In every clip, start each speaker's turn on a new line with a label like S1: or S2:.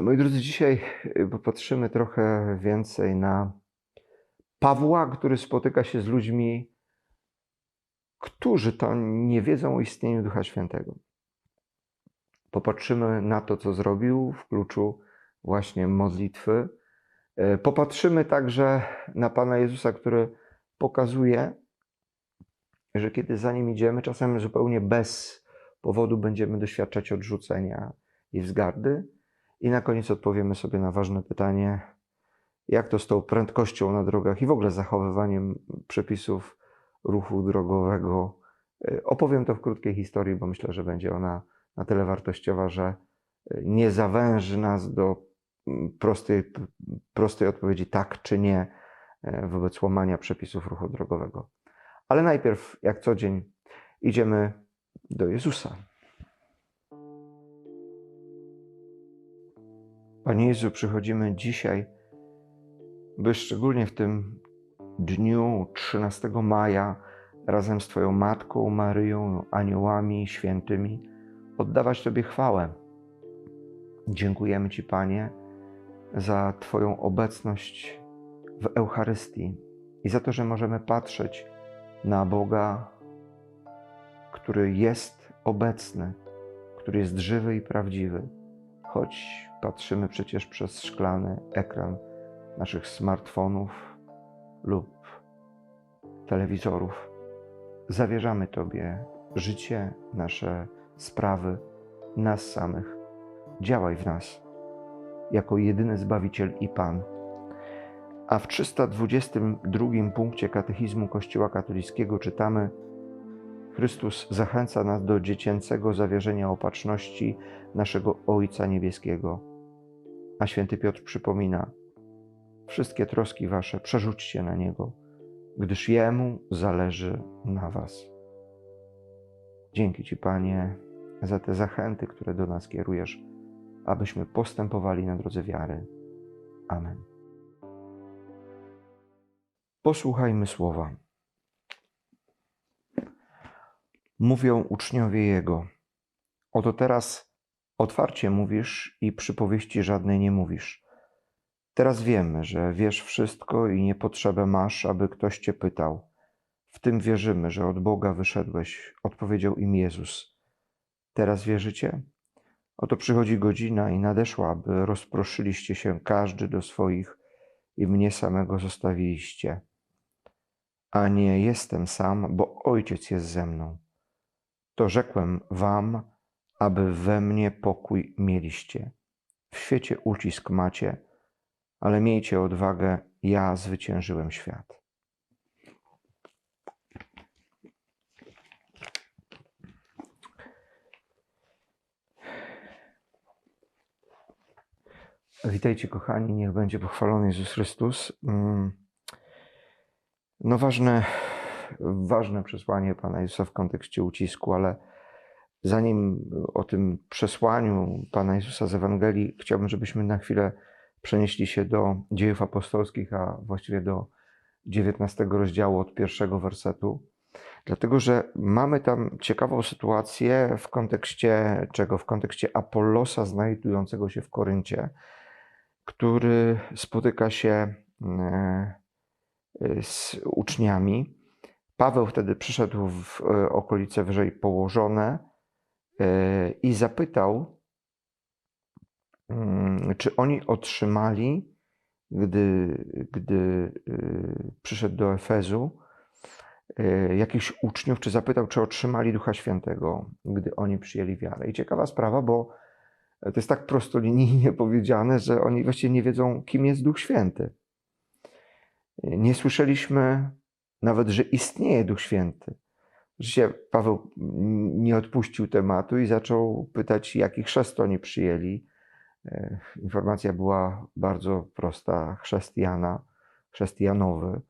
S1: Moi drodzy, dzisiaj y, popatrzymy trochę więcej na Pawła, który spotyka się z ludźmi, którzy to nie wiedzą o istnieniu Ducha Świętego. Popatrzymy na to, co zrobił w kluczu właśnie modlitwy. Y, Popatrzymy także na Pana Jezusa, który pokazuje, że kiedy za nim idziemy, czasem zupełnie bez powodu będziemy doświadczać odrzucenia i wzgardy. I na koniec odpowiemy sobie na ważne pytanie, jak to z tą prędkością na drogach i w ogóle zachowywaniem przepisów ruchu drogowego. Y, Opowiem to w krótkiej historii, bo myślę, że będzie ona na tyle wartościowa, że y, nie zawęży nas do mm, prostej, prostej odpowiedzi tak czy nie y, wobec łamania przepisów ruchu drogowego. Ale najpierw, jak co dzień, idziemy do Jezusa. Panie Jezu, przychodzimy dzisiaj, by szczególnie w tym dniu 13 maja razem z Twoją Matką Maryją, aniołami świętymi oddawać Tobie chwałę. Dziękujemy Ci, Panie, za Twoją obecność w Eucharystii i za to, że możemy patrzeć na Boga, który jest obecny, który jest żywy i prawdziwy, choć patrzymy przecież przez szklany ekran naszych smartfonów lub telewizorów. Zawierzamy Tobie życie, nasze sprawy, nas samych. Działaj w nas jako jedyny Zbawiciel i Pan. A w 322 punkcie Katechizmu Kościoła Katolickiego czytamy: Chrystus zachęca nas do dziecięcego zawierzenia opatrzności naszego Ojca Niebieskiego. A święty Piotr przypomina: Wszystkie troski wasze przerzućcie na Niego, gdyż Jemu zależy na Was. Dzięki Ci, Panie, za te zachęty, które do nas kierujesz, abyśmy postępowali na drodze wiary. Amen. Posłuchajmy słowa. Mówią uczniowie Jego: Oto teraz otwarcie mówisz i przypowieści żadnej nie mówisz. Teraz wiemy, że wiesz wszystko i nie potrzebę masz, aby ktoś cię pytał. W tym wierzymy, że od Boga wyszedłeś, odpowiedział im Jezus. Teraz wierzycie? Oto przychodzi godzina i nadeszła, aby rozproszyliście się każdy do swoich i mnie samego zostawiliście. A nie jestem sam, bo Ojciec jest ze mną. To rzekłem wam, aby we mnie pokój mieliście. W świecie ucisk macie, ale miejcie odwagę, ja zwyciężyłem świat. Witajcie, kochani, niech będzie pochwalony Jezus Chrystus. Mm. No, ważne, ważne przesłanie Pana Jezusa w kontekście ucisku, ale zanim o tym przesłaniu Pana Jezusa z Ewangelii, chciałbym, żebyśmy na chwilę przenieśli się do dziejów apostolskich, a właściwie do 19 rozdziału od pierwszego wersetu, dlatego że mamy tam ciekawą sytuację w kontekście czego? W kontekście Apollosa znajdującego się w Koryncie, który spotyka się e, z uczniami. Paweł wtedy przyszedł w okolice wyżej położone e, i zapytał, mm, czy oni otrzymali, gdy, gdy y, przyszedł do Efezu, y, jakichś uczniów, czy zapytał, czy otrzymali Ducha Świętego, gdy oni przyjęli wiarę. I ciekawa sprawa, bo to jest tak prostolinijnie powiedziane, że oni właściwie nie wiedzą, kim jest Duch Święty. Nie słyszeliśmy nawet, że istnieje Duch Święty. Rzeczywiście Paweł nie odpuścił tematu i zaczął pytać, jaki chrzest oni przyjęli. Informacja była bardzo prosta: chrześcijana, chrześcijanowy,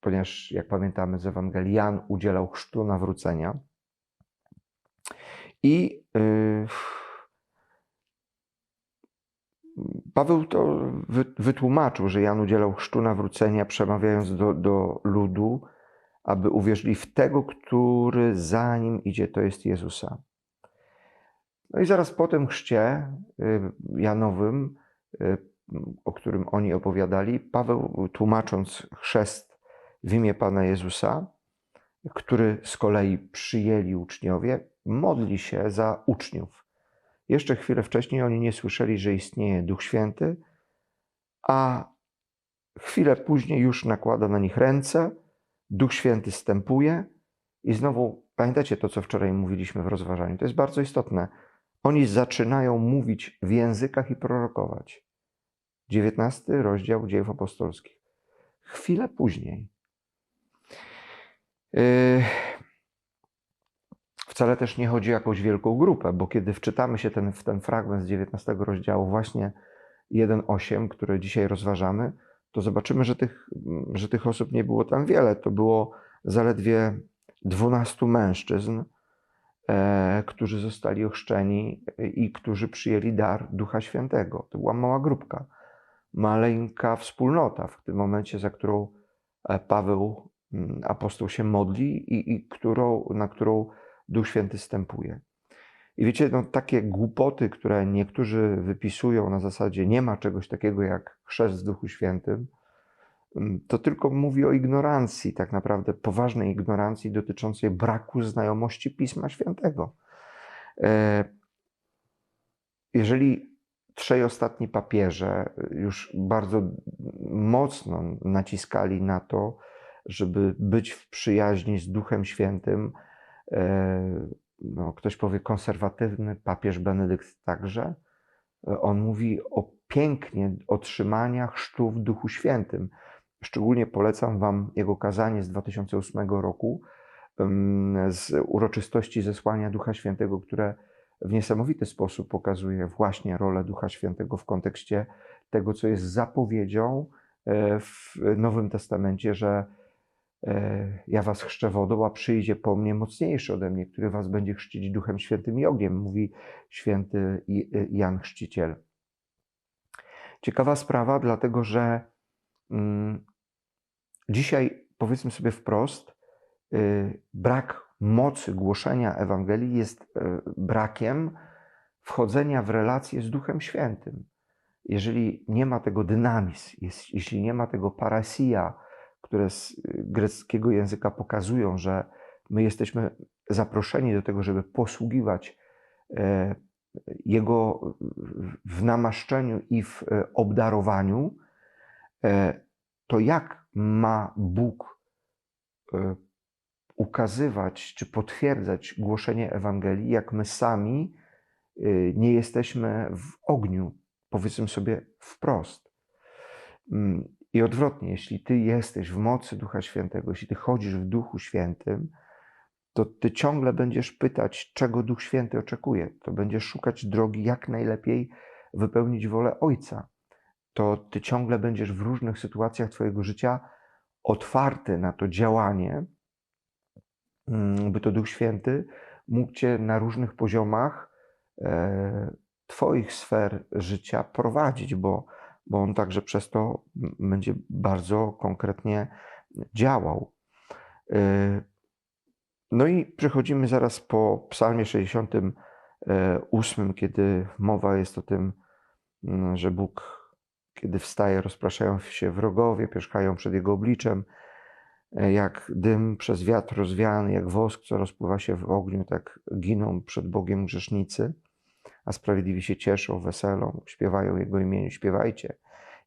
S1: ponieważ, jak pamiętamy z Ewangelii, Jan udzielał chrztu nawrócenia. I yy, Paweł to wytłumaczył, że Jan udzielał chrztu nawrócenia, przemawiając do, do ludu, aby uwierzyli w tego, który za nim idzie, to jest Jezusa. No i zaraz po tym chrzcie y, Janowym, y, o którym oni opowiadali, Paweł tłumacząc chrzest w imię Pana Jezusa, który z kolei przyjęli uczniowie, modli się za uczniów. Jeszcze chwilę wcześniej oni nie słyszeli, że istnieje Duch Święty, a chwilę później już nakłada na nich ręce, Duch Święty stępuje i znowu pamiętacie to, co wczoraj mówiliśmy w rozważaniu. To jest bardzo istotne. Oni zaczynają mówić w językach i prorokować. 19 rozdział dziejów apostolskich. Chwilę później. Yy, Wcale też nie chodzi o jakąś wielką grupę, bo kiedy wczytamy się ten, w ten fragment z 19 rozdziału, właśnie 1.8, który dzisiaj rozważamy, to zobaczymy, że tych, że tych osób nie było tam wiele. To było zaledwie 12 mężczyzn, e, którzy zostali ochrzczeni i którzy przyjęli dar Ducha Świętego. To była mała grupka, maleńka wspólnota w tym momencie, za którą e, Paweł, mm, apostoł, się modli i, i którą, na którą Duch Święty stępuje. I wiecie, no, takie głupoty, które niektórzy wypisują na zasadzie nie ma czegoś takiego jak chrzest w Duchu Świętym, mm, to tylko mówi o ignorancji, tak naprawdę poważnej ignorancji dotyczącej braku znajomości Pisma Świętego. E, jeżeli trzej ostatni papieże już bardzo mocno naciskali na to, żeby być w przyjaźni z Duchem Świętym, e, no, ktoś powie konserwatywny, papież Benedykt także. E, on mówi o pięknie otrzymania chrztu w Duchu Świętym. Szczególnie polecam Wam jego kazanie z 2008 roku z uroczystości zesłania Ducha Świętego, które w niesamowity sposób pokazuje właśnie rolę Ducha Świętego w kontekście tego, co jest zapowiedzią e, w Nowym Testamencie, że ja was chrzczę wodą, a przyjdzie po mnie mocniejszy ode mnie, który was będzie chrzcić Duchem Świętym i ogniem, mówi święty e, Jan Chrzciciel. Ciekawa sprawa, dlatego że mm, dzisiaj, powiedzmy sobie wprost, brak mocy głoszenia Ewangelii jest brakiem wchodzenia w relację z Duchem Świętym. Jeżeli nie ma tego dynamizm, jest, jeśli nie ma tego parasia, które z greckiego języka pokazują, że my jesteśmy zaproszeni do tego, żeby posługiwać Jego w namaszczeniu i w obdarowaniu, to jak ma Bóg ukazywać czy potwierdzać głoszenie Ewangelii, jak my sami nie jesteśmy w ogniu, powiedzmy sobie wprost. I odwrotnie, jeśli ty jesteś w mocy Ducha Świętego, jeśli ty chodzisz w Duchu Świętym, to ty ciągle będziesz pytać, czego Duch Święty oczekuje. To będziesz szukać drogi, jak najlepiej wypełnić wolę Ojca. To ty ciągle będziesz w różnych sytuacjach Twojego życia otwarty na to działanie, by to Duch Święty mógł Cię na różnych poziomach e, Twoich sfer życia prowadzić, bo, bo On także przez to będzie bardzo konkretnie działał. E, no i przechodzimy zaraz po Psalmie 68, kiedy mowa jest o tym, mm, że Bóg, kiedy wstaje, rozpraszają się wrogowie, pierzchają przed Jego obliczem. E, jak dym przez wiatr rozwiany, jak wosk, co rozpływa się w ogniu, tak giną przed Bogiem grzesznicy, a sprawiedliwi się cieszą, weselą, śpiewają Jego imieniu. Śpiewajcie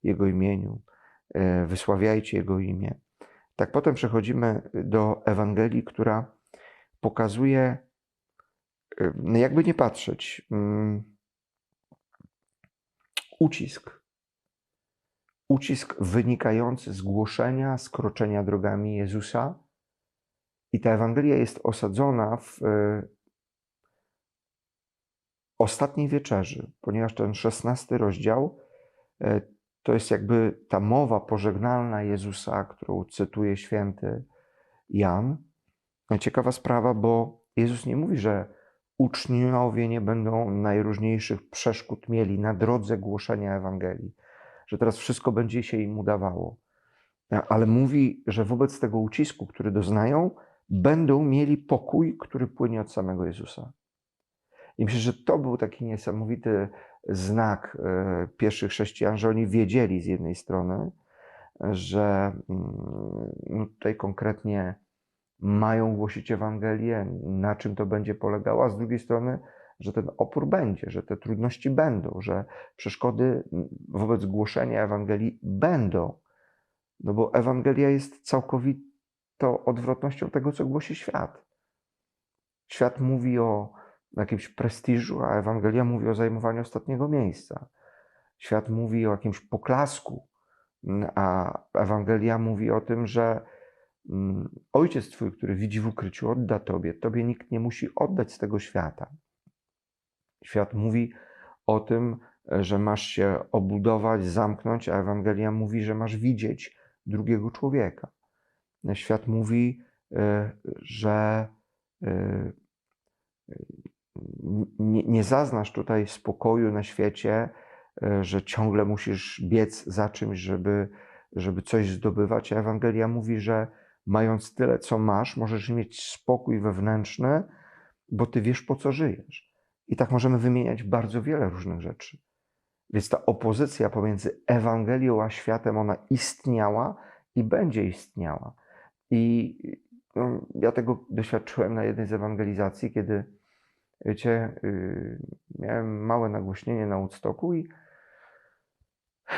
S1: Jego imieniu, e, wysławiajcie Jego imię. Tak potem przechodzimy do Ewangelii, która pokazuje, e, no jakby nie patrzeć, mm, ucisk ucisk wynikający z głoszenia, skroczenia drogami Jezusa. I ta Ewangelia jest osadzona w e, ostatniej wieczerzy, ponieważ ten szesnasty rozdział e, to jest jakby ta mowa pożegnalna Jezusa, którą cytuje święty Jan. Ciekawa sprawa, bo Jezus nie mówi, że uczniowie nie będą najróżniejszych przeszkód mieli na drodze głoszenia Ewangelii że teraz wszystko będzie się im udawało. Ale mówi, że wobec tego ucisku, który doznają, będą mieli pokój, który płynie od samego Jezusa. I myślę, że to był taki niesamowity znak e, pierwszych chrześcijan, że oni wiedzieli z jednej strony, że mm, no tutaj konkretnie mają głosić Ewangelię, na czym to będzie polegało, a z drugiej strony, że ten opór będzie, że te trudności będą, że przeszkody wobec głoszenia Ewangelii będą. No bo Ewangelia jest całkowitą odwrotnością tego, co głosi świat. Świat mówi o jakimś prestiżu, a Ewangelia mówi o zajmowaniu ostatniego miejsca. Świat mówi o jakimś poklasku, a Ewangelia mówi o tym, że mm, Ojciec Twój, który widzi w ukryciu, odda Tobie. Tobie nikt nie musi oddać z tego świata. Świat mówi o tym, że masz się obudować, zamknąć, a Ewangelia mówi, że masz widzieć drugiego człowieka. Świat mówi, e, że e, nie, nie zaznasz tutaj spokoju na świecie, e, że ciągle musisz biec za czymś, żeby, żeby coś zdobywać. A Ewangelia mówi, że mając tyle, co masz, możesz mieć spokój wewnętrzny, bo ty wiesz, po co żyjesz. I tak możemy wymieniać bardzo wiele różnych rzeczy. Więc ta opozycja pomiędzy Ewangelią a światem, ona istniała i będzie istniała. I no, ja tego doświadczyłem na jednej z ewangelizacji, kiedy, wiecie, yy, miałem małe nagłośnienie na Woodstocku i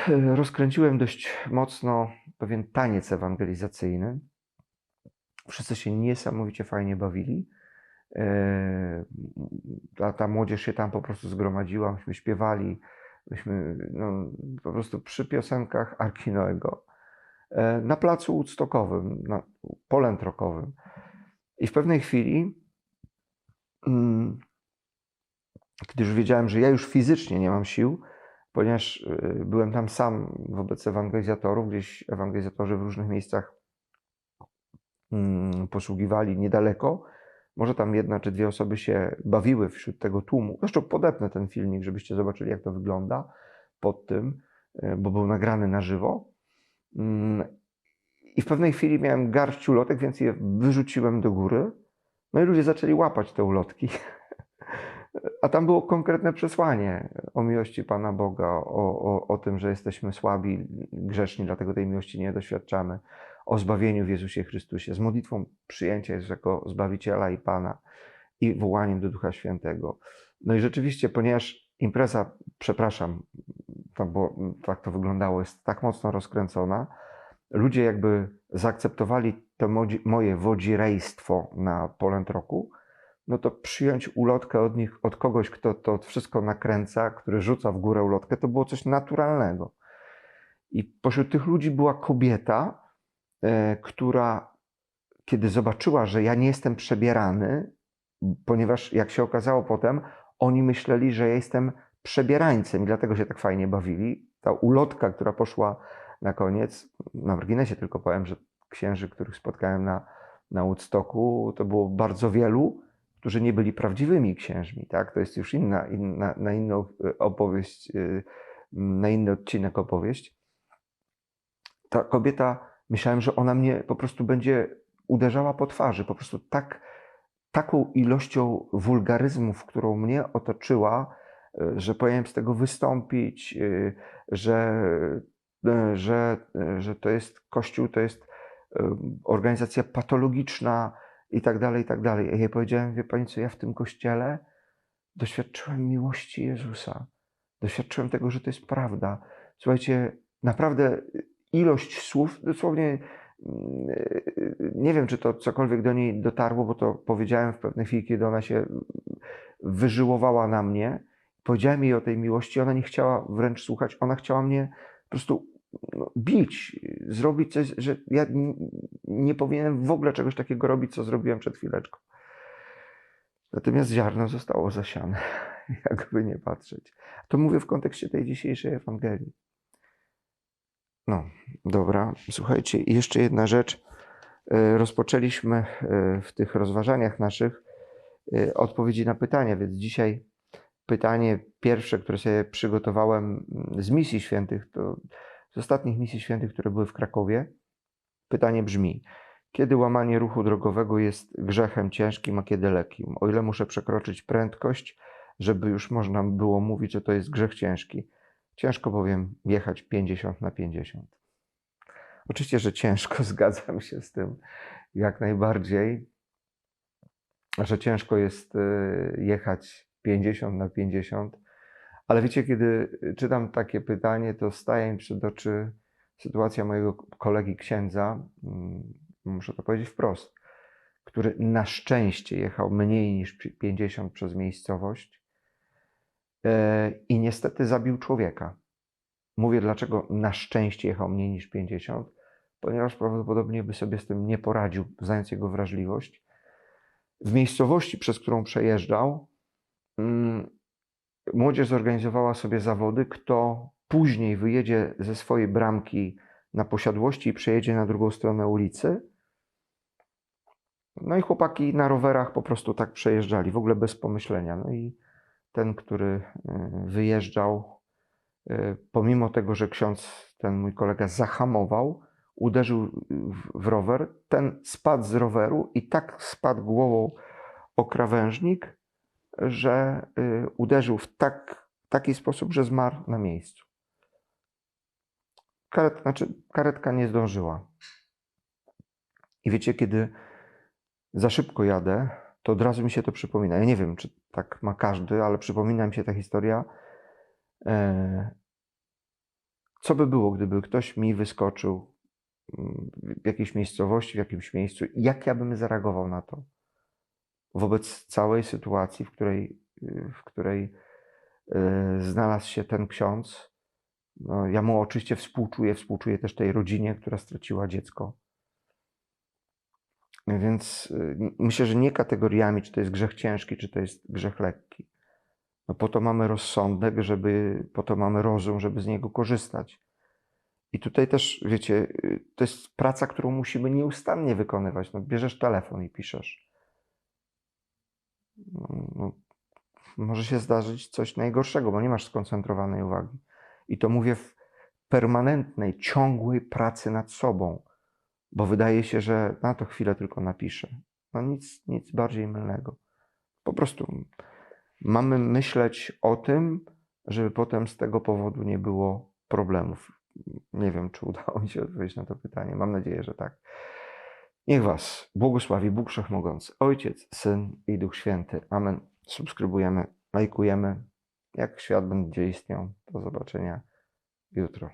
S1: yy, rozkręciłem dość mocno pewien taniec ewangelizacyjny. Wszyscy się niesamowicie fajnie bawili. Ta, ta młodzież się tam po prostu zgromadziła, myśmy śpiewali, myśmy no, po prostu przy piosenkach Arkinoego e, na placu Woodstockowym, na polętrokowym. I w pewnej chwili, gdy już wiedziałem, że ja już fizycznie nie mam sił, ponieważ e, byłem tam sam wobec ewangelizatorów, gdzieś ewangelizatorzy w różnych miejscach mm, posługiwali niedaleko, może tam jedna czy dwie osoby się bawiły wśród tego tłumu. Zresztą podepnę ten filmik, żebyście zobaczyli, jak to wygląda pod tym, e, bo był nagrany na żywo. Mm, I w pewnej chwili miałem garść ulotek, więc je wyrzuciłem do góry. No i ludzie zaczęli łapać te ulotki. A tam było konkretne przesłanie o miłości Pana Boga, o, o, o tym, że jesteśmy słabi, grzeszni, dlatego tej miłości nie doświadczamy o zbawieniu w Jezusie Chrystusie, z modlitwą przyjęcia Jezusa jako Zbawiciela i Pana i wołaniem do Ducha Świętego. No i rzeczywiście, ponieważ impreza, przepraszam, to, bo tak to wyglądało, jest tak mocno rozkręcona, ludzie jakby zaakceptowali to moje wodzirejstwo na Polent Roku, no to przyjąć ulotkę od nich, od kogoś, kto to wszystko nakręca, który rzuca w górę ulotkę, to było coś naturalnego. I pośród tych ludzi była kobieta, E, która kiedy zobaczyła, że ja nie jestem przebierany, ponieważ jak się okazało potem, oni myśleli, że ja jestem przebierańcem i dlatego się tak fajnie bawili. Ta ulotka, która poszła na koniec, na marginesie tylko powiem, że księży, których spotkałem na, na Woodstocku, to było bardzo wielu, którzy nie byli prawdziwymi księżmi. Tak? To jest już inna, inna, na inną opowieść, y, na inny odcinek opowieść. Ta kobieta Myślałem, że ona mnie po prostu będzie uderzała po twarzy, po prostu tak, taką ilością wulgaryzmów, którą mnie otoczyła, e, że powinienem z tego wystąpić, e, że, e, że, że to jest Kościół, to jest organizacja patologiczna i tak dalej, i tak dalej. Ja jej powiedziałem, wie Pani co, ja w tym Kościele doświadczyłem miłości Jezusa. Doświadczyłem tego, że to jest prawda. Słuchajcie, naprawdę ilość słów, dosłownie mm, nie wiem, czy to cokolwiek do niej dotarło, bo to powiedziałem w pewnej chwili, kiedy ona się wyżyłowała na mnie. Powiedziałem jej o tej miłości, ona nie chciała wręcz słuchać, ona chciała mnie po prostu no, bić, zrobić coś, że ja nie powinienem w ogóle czegoś takiego robić, co zrobiłem przed chwileczką. Natomiast ziarno zostało zasiane, jakby nie patrzeć. To mówię w kontekście tej dzisiejszej Ewangelii. No, dobra. Słuchajcie, jeszcze jedna rzecz. E, rozpoczęliśmy e, w tych rozważaniach naszych e, odpowiedzi na pytania, więc dzisiaj pytanie pierwsze, które sobie przygotowałem z misji świętych, to z ostatnich misji świętych, które były w Krakowie. Pytanie brzmi: kiedy łamanie ruchu drogowego jest grzechem ciężkim, a kiedy lekkim? O ile muszę przekroczyć prędkość, żeby już można było mówić, że to jest grzech ciężki. Ciężko bowiem jechać 50 na 50. Oczywiście, że ciężko, zgadzam się z tym jak najbardziej, że ciężko jest y, jechać 50 na 50, ale wiecie, kiedy czytam takie pytanie, to staje mi przed oczy sytuacja mojego kolegi księdza, mm, muszę to powiedzieć wprost, który na szczęście jechał mniej niż 50 przez miejscowość e, i niestety zabił człowieka. Mówię, dlaczego na szczęście jechał mniej niż 50, ponieważ prawdopodobnie by sobie z tym nie poradził, znając jego wrażliwość. W miejscowości, przez którą przejeżdżał, mm, młodzież zorganizowała sobie zawody, kto później wyjedzie ze swojej bramki na posiadłości i przejedzie na drugą stronę ulicy. No i chłopaki na rowerach po prostu tak przejeżdżali, w ogóle bez pomyślenia. No i ten, który y, wyjeżdżał, y, pomimo tego, że ksiądz, ten mój kolega, zahamował, uderzył w rower, ten spadł z roweru i tak spadł głową o krawężnik, że y, uderzył w tak, taki sposób, że zmarł na miejscu. Karet, znaczy, karetka nie zdążyła. I wiecie, kiedy za szybko jadę, to od razu mi się to przypomina. Ja nie wiem, czy tak ma każdy, ale przypomina mi się ta historia. E, co by było, gdyby ktoś mi wyskoczył mm, w jakiejś miejscowości, w jakimś miejscu? Jak ja bym zareagował na to? Wobec całej sytuacji, w której, w której e, znalazł się ten ksiądz. No, ja mu oczywiście współczuję, współczuję też tej rodzinie, która straciła dziecko. Więc y, myślę, że nie kategoriami, czy to jest grzech ciężki, czy to jest grzech lekki. No po to mamy rozsądek, żeby, po to mamy rozum, żeby z niego korzystać. I tutaj też, wiecie, y, to jest praca, którą musimy nieustannie wykonywać. No, bierzesz telefon i piszesz. No, no, może się zdarzyć coś najgorszego, bo nie masz skoncentrowanej uwagi. I to mówię w permanentnej, ciągłej pracy nad sobą bo wydaje się, że na to chwilę tylko napiszę. No nic, nic bardziej mylnego. Po prostu mamy myśleć o tym, żeby potem z tego powodu nie było problemów. Nie wiem, czy udało mi się odpowiedzieć na to pytanie. Mam nadzieję, że tak. Niech Was błogosławi Bóg Wszechmogący, Ojciec, Syn i Duch Święty. Amen. Subskrybujemy, lajkujemy. Jak świat będzie istniał, do zobaczenia jutro.